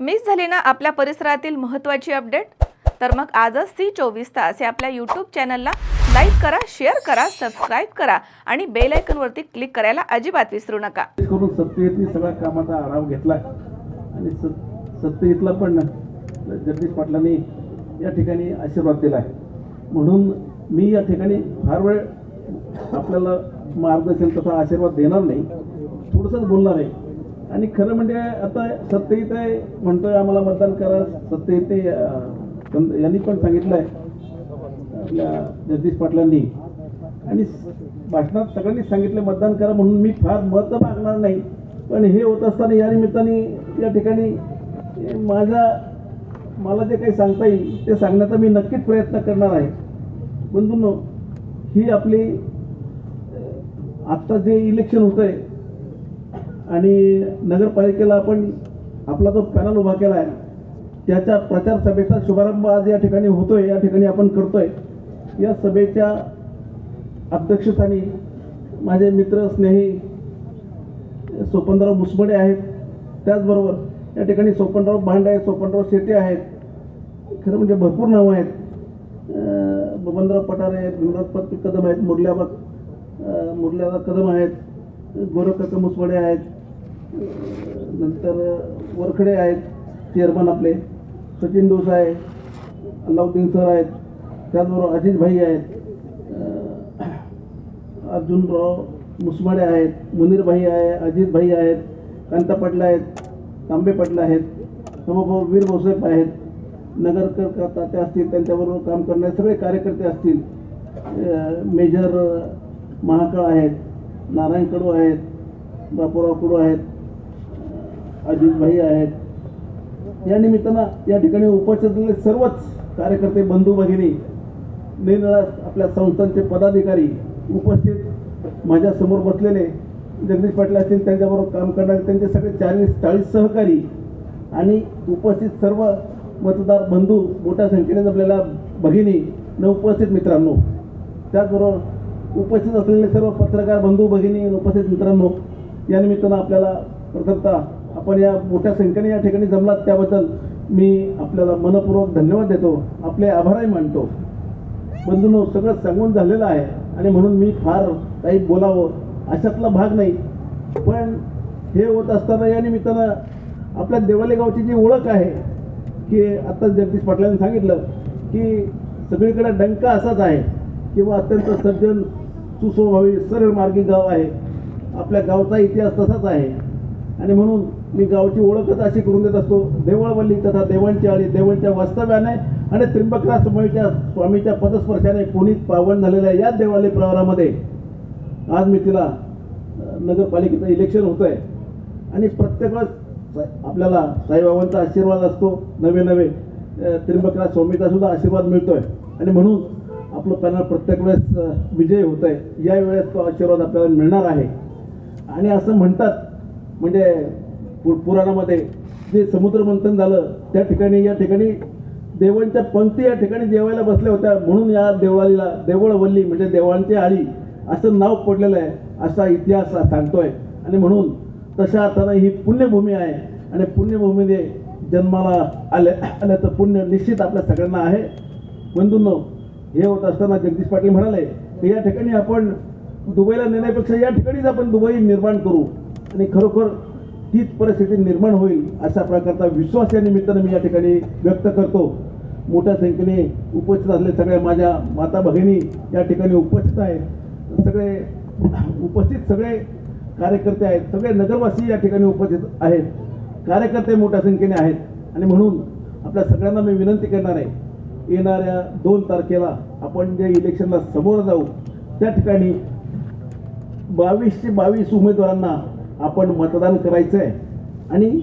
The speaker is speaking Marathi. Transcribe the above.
मिस झाली ना आपल्या परिसरातील महत्त्वाची अपडेट? तर मग आजच सी चोवीस तास या आपल्या यूट्यूब चॅनलला लाईक करा शेअर करा सबस्क्राईब करा आणि बेल आयकनवरती क्लिक करायला अजिबात विसरू नका. करून सत्तेतनी सगळ्या कामाचा आराम घेतला. आणि स सत्तेतला पण जगदीश पाटलांनी या ठिकाणी आशीर्वाद दिला आहे म्हणून मी या ठिकाणी फार वेळ आपल्याला मार्गदर्शन तसा आशीर्वाद देणार नाही. थोडंसंच बोलणार आहे. आणि खरं म्हणजे आता सत्य आहे म्हणतोय आम्हाला मतदान करा सत्तेत यांनी पण सांगितलं आहे आपल्या जगदीश पाटलांनी. आणि भाषणात सगळ्यांनी सांगितलं मतदान करा म्हणून मी फार मत मागणार नाही. पण हे होत असताना या निमित्ताने या ठिकाणी माझ्या मला जे काही सांगता येईल ते सांगण्याचा मी नक्कीच प्रयत्न करणार आहे. बंधूंनो ही आपली आत्ता जे इलेक्शन होतं आहे आणि नगरपालिकेला आपण आपला जो पॅनल उभा केला आहे त्याच्या प्रचार सभेचा शुभारंभ आज या ठिकाणी होतोय या ठिकाणी आपण करतोय. या सभेच्या अध्यक्षस्थानी माझे मित्र स्नेही सोपनराव मुसमडे आहेत. त्याचबरोबर या ठिकाणी सोपनराव भांड आहेत सोपनराव शेटे आहेत. खरं म्हणजे भरपूर नावं आहेत. बबनराव पठारे आहेत भीमराज कदम आहेत मुरल्याबा अं, मुरल्याबा कदम आहेत गोरखकाका मुसमडे आहेत. नंतर वरखडे आहेत चेअरमन आपले सचिन डोस आहे अल्लाउद्दीन सर आहेत त्याचबरोबर अजित भाई आहेत अर्जुनराव मुसमाडे आहेत मुनीरभाई आहे अजित भाई आहेत कांता पाटील आहेत तांबे पाटील आहेत समभाऊ वीर भाऊसाहेब आहेत नगरकर तात्या असतील त्यांच्याबरोबर काम करणारे सगळे कार्यकर्ते असतील मेजर महाकाळ आहेत नारायण कडू आहेत बापूराव कडू आहेत अजितभाई अजित भाई आहेत. या निमित्तानं या ठिकाणी उपस्थित असलेले सर्वच कार्यकर्ते बंधू भगिनी निरनिळा आपल्या संस्थांचे पदाधिकारी उपस्थित माझ्यासमोर बसलेले. जगदीश पाटील असतील त्यांच्याबरोबर काम करणारे त्यांचे सगळे चाळीस चाळीस सहकारी आणि उपस्थित सर्व मतदार बंधू मोठ्या संख्येने जमलेल्या भगिनी न उपस्थित मित्रांनो. त्याचबरोबर उपस्थित असलेले सर्व पत्रकार बंधू भगिनी उपस्थित मित्रांनो या निमित्तानं आपल्याला प्रथमतः आपण या मोठ्या संख्येने या ठिकाणी जमलात त्याबद्दल मी आपल्याला मनपूर्वक धन्यवाद देतो. आपले आभारही मानतो. बंधूंनो सगळं सांगून झालेलं आहे आणि म्हणून मी फार काही बोलावं अशातला भाग नाही. पण हे होत असताना या निमित्तानं आपल्या देवाले गावची जी ओळख आहे की आत्ताच जगदीश पाटलांनी सांगितलं की सगळीकडे डंका असाच आहे किंवा अत्यंत सज्जन सुस्वभावी सरळ मार्गी गाव आहे. आपल्या गावचा इतिहास तसाच आहे. आणि म्हणून मी गावची ओळखच अशी करून देत असतो. देवळवल्ली तथा देवांची आळी देवांच्या वास्तव्याने आणि त्रिंबकरा स्वामीच्या स्वामीच्या पदस्पर्शाने पुनीत पावन झालेल्या या देवालय प्रवारामध्ये आज मी तिला नगरपालिकेचं इलेक्शन होतं आहे आणि प्रत्येक वेळेस आपल्याला साईबाबांचा आशीर्वाद असतो. नवे नवे त्रिंबकरा स्वामीचा सुद्धा आशीर्वाद मिळतोय. आणि म्हणून आपलं पॅनल प्रत्येक वेळेस विजय होत आहे या वेळेस तो आशीर्वाद आपल्याला मिळणार आहे. आणि असं म्हणतात म्हणजे पु पुराणामध्ये जे समुद्रमंथन झालं त्या ठिकाणी या ठिकाणी देवांच्या पंक्ती या ठिकाणी जेवायला बसल्या होत्या. म्हणून या देवळालीला देवळवल्ली म्हणजे देवांची आळी असं नाव पडलेलं आहे असा इतिहास सांगतोय. आणि म्हणून तशा अर्थानं ही पुण्यभूमी आहे. आणि पुण्यभूमीने जन्माला आले आल्याचं पुण्य निश्चित आपल्या सगळ्यांना आहे. बंधूंनो हे होत असताना जगदीश पाटील म्हणाले की या ठिकाणी आपण दुबईला नेण्यापेक्षा या ठिकाणीच आपण दुबई निर्माण करू. आणि खरोखर तीच परिस्थिती निर्माण होईल अशा प्रकारचा विश्वास या निमित्तानं मी या ठिकाणी व्यक्त करतो. मोठ्या संख्येने उपस्थित असले सगळ्या माझ्या माता भगिनी या ठिकाणी उपस्थित आहेत. सगळे उपस्थित सगळे कार्यकर्ते आहेत. सगळे नगरवासी या ठिकाणी उपस्थित आहेत. कार्यकर्ते मोठ्या संख्येने आहेत. आणि म्हणून आपल्या सगळ्यांना मी विनंती करणार आहे येणाऱ्या दोन तारखेला आपण जे इलेक्शनला समोर जाऊ त्या ठिकाणी बावीसशे बावीस उमेदवारांना आपण मतदान करायचं आहे आणि